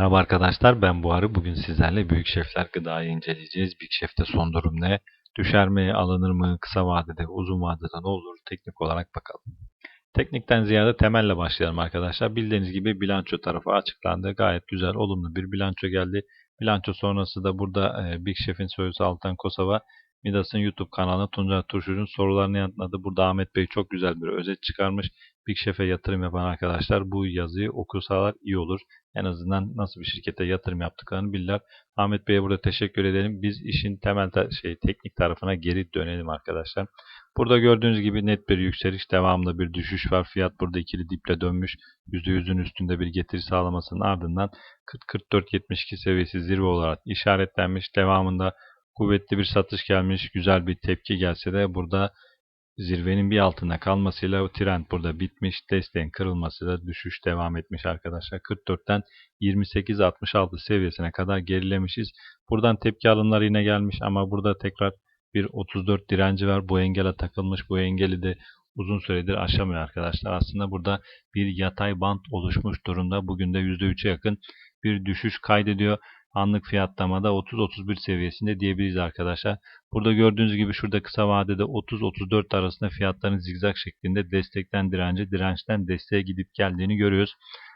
Merhaba arkadaşlar ben Buharı. Bugün sizlerle Büyük Şefler Gıda'yı inceleyeceğiz. Büyük Şef'te son durum ne? Düşer mi, alınır mı, kısa vadede, uzun vadede ne olur? Teknik olarak bakalım. Teknikten ziyade temelle başlayalım arkadaşlar. Bildiğiniz gibi bilanço tarafı açıklandı. Gayet güzel, olumlu bir bilanço geldi. Bilanço sonrası da burada Big Chef'in soyusu Altan Kosova Midas'ın YouTube kanalına Tuncay Turşu'nun sorularını yanıtladı. Burada Ahmet Bey çok güzel bir özet çıkarmış. Big Chef'e yatırım yapan arkadaşlar bu yazıyı okursalar iyi olur. En azından nasıl bir şirkete yatırım yaptıklarını bilirler. Ahmet Bey'e burada teşekkür edelim. Biz işin temel şey teknik tarafına geri dönelim arkadaşlar. Burada gördüğünüz gibi net bir yükseliş, devamlı bir düşüş var. Fiyat burada ikili diple dönmüş. %100'ün üstünde bir getiri sağlamasının ardından 40-44-72 seviyesi zirve olarak işaretlenmiş. Devamında kuvvetli bir satış gelmiş, güzel bir tepki gelse de burada zirvenin bir altında kalmasıyla o trend burada bitmiş. Desteğin kırılmasıyla düşüş devam etmiş arkadaşlar. 44'ten 28-66 seviyesine kadar gerilemişiz. Buradan tepki alımları yine gelmiş ama burada tekrar bir 34 direnci var. Bu engele takılmış. Bu engeli de uzun süredir aşamıyor arkadaşlar. Aslında burada bir yatay bant oluşmuş durumda. Bugün de %3'e yakın bir düşüş kaydediyor anlık fiyatlamada 30-31 seviyesinde diyebiliriz arkadaşlar. Burada gördüğünüz gibi şurada kısa vadede 30-34 arasında fiyatların zigzag şeklinde destekten dirence, dirençten desteğe gidip geldiğini görüyoruz.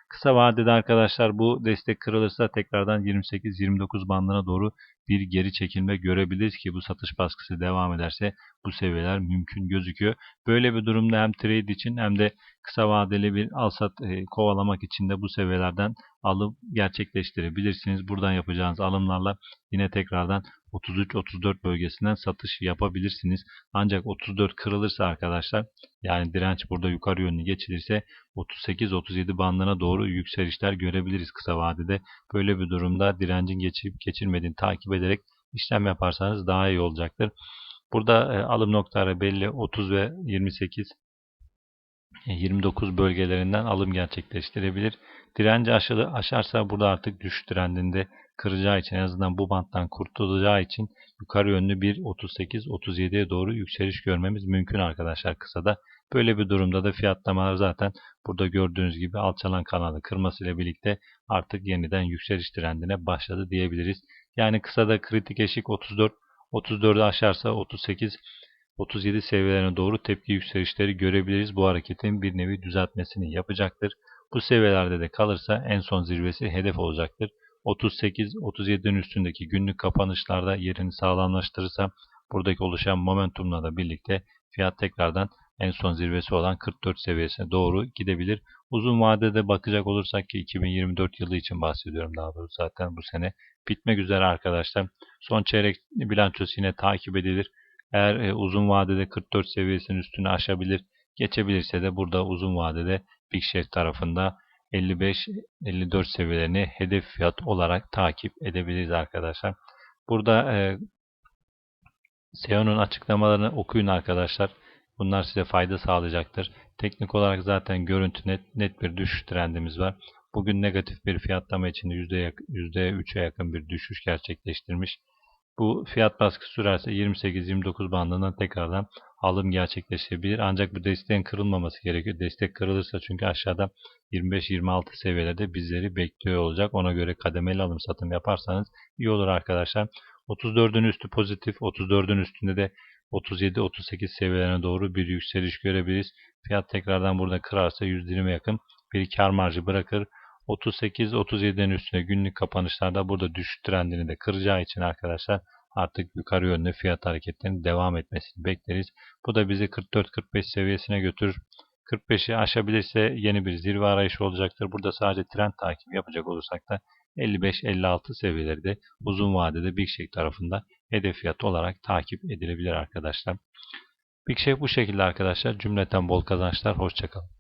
Kısa vadede arkadaşlar bu destek kırılırsa tekrardan 28-29 bandına doğru bir geri çekilme görebiliriz ki bu satış baskısı devam ederse bu seviyeler mümkün gözüküyor. Böyle bir durumda hem trade için hem de kısa vadeli bir alsat e, kovalamak için de bu seviyelerden alım gerçekleştirebilirsiniz. Buradan yapacağınız alımlarla yine tekrardan 33-34 bölgesinden satış yapabilirsiniz. Ancak 34 kırılırsa arkadaşlar yani direnç burada yukarı yönlü geçilirse 38-37 bandına doğru yükselişler görebiliriz kısa vadede. Böyle bir durumda direncin geçip geçirmediğini takip ederek işlem yaparsanız daha iyi olacaktır. Burada e, alım noktaları belli 30 ve 28 29 e, bölgelerinden alım gerçekleştirebilir. Direnci aşılı aşarsa burada artık düşüş trendinde kıracağı için en azından bu banttan kurtulacağı için yukarı yönlü bir 38-37'ye doğru yükseliş görmemiz mümkün arkadaşlar kısada. Böyle bir durumda da fiyatlamalar zaten burada gördüğünüz gibi alçalan kanalı kırmasıyla birlikte artık yeniden yükseliş trendine başladı diyebiliriz. Yani kısada kritik eşik 34 34'ü aşarsa 38 37 seviyelerine doğru tepki yükselişleri görebiliriz. Bu hareketin bir nevi düzeltmesini yapacaktır. Bu seviyelerde de kalırsa en son zirvesi hedef olacaktır. 38-37'nin üstündeki günlük kapanışlarda yerini sağlamlaştırırsa buradaki oluşan momentumla da birlikte fiyat tekrardan en son zirvesi olan 44 seviyesine doğru gidebilir. Uzun vadede bakacak olursak ki 2024 yılı için bahsediyorum daha doğrusu zaten bu sene bitmek üzere arkadaşlar. Son çeyrek bilançosu yine takip edilir. Eğer e, uzun vadede 44 seviyesinin üstünü aşabilir, geçebilirse de burada uzun vadede Big Chef tarafında 55-54 seviyelerini hedef fiyat olarak takip edebiliriz arkadaşlar. Burada e, SEO'nun açıklamalarını okuyun arkadaşlar. Bunlar size fayda sağlayacaktır. Teknik olarak zaten görüntü net, net bir düşüş trendimiz var. Bugün negatif bir fiyatlama içinde %3'e yakın bir düşüş gerçekleştirmiş. Bu fiyat baskısı sürerse 28-29 bandından tekrardan alım gerçekleşebilir. Ancak bu desteğin kırılmaması gerekiyor. Destek kırılırsa çünkü aşağıda 25-26 seviyelerde bizleri bekliyor olacak. Ona göre kademeli alım satım yaparsanız iyi olur arkadaşlar. 34'ün üstü pozitif, 34'ün üstünde de 37-38 seviyelerine doğru bir yükseliş görebiliriz. Fiyat tekrardan burada kırarsa %20 yakın bir kar marjı bırakır. 38-37'den üstüne günlük kapanışlarda burada düşüş trendini de kıracağı için arkadaşlar artık yukarı yönlü fiyat hareketlerinin devam etmesini bekleriz. Bu da bizi 44-45 seviyesine götürür. 45'i aşabilirse yeni bir zirve arayışı olacaktır. Burada sadece trend takip yapacak olursak da 55-56 seviyeleri de uzun vadede Big Shake tarafında hedef fiyat olarak takip edilebilir arkadaşlar. Big Shake bu şekilde arkadaşlar. Cümleten bol kazançlar. Hoşçakalın.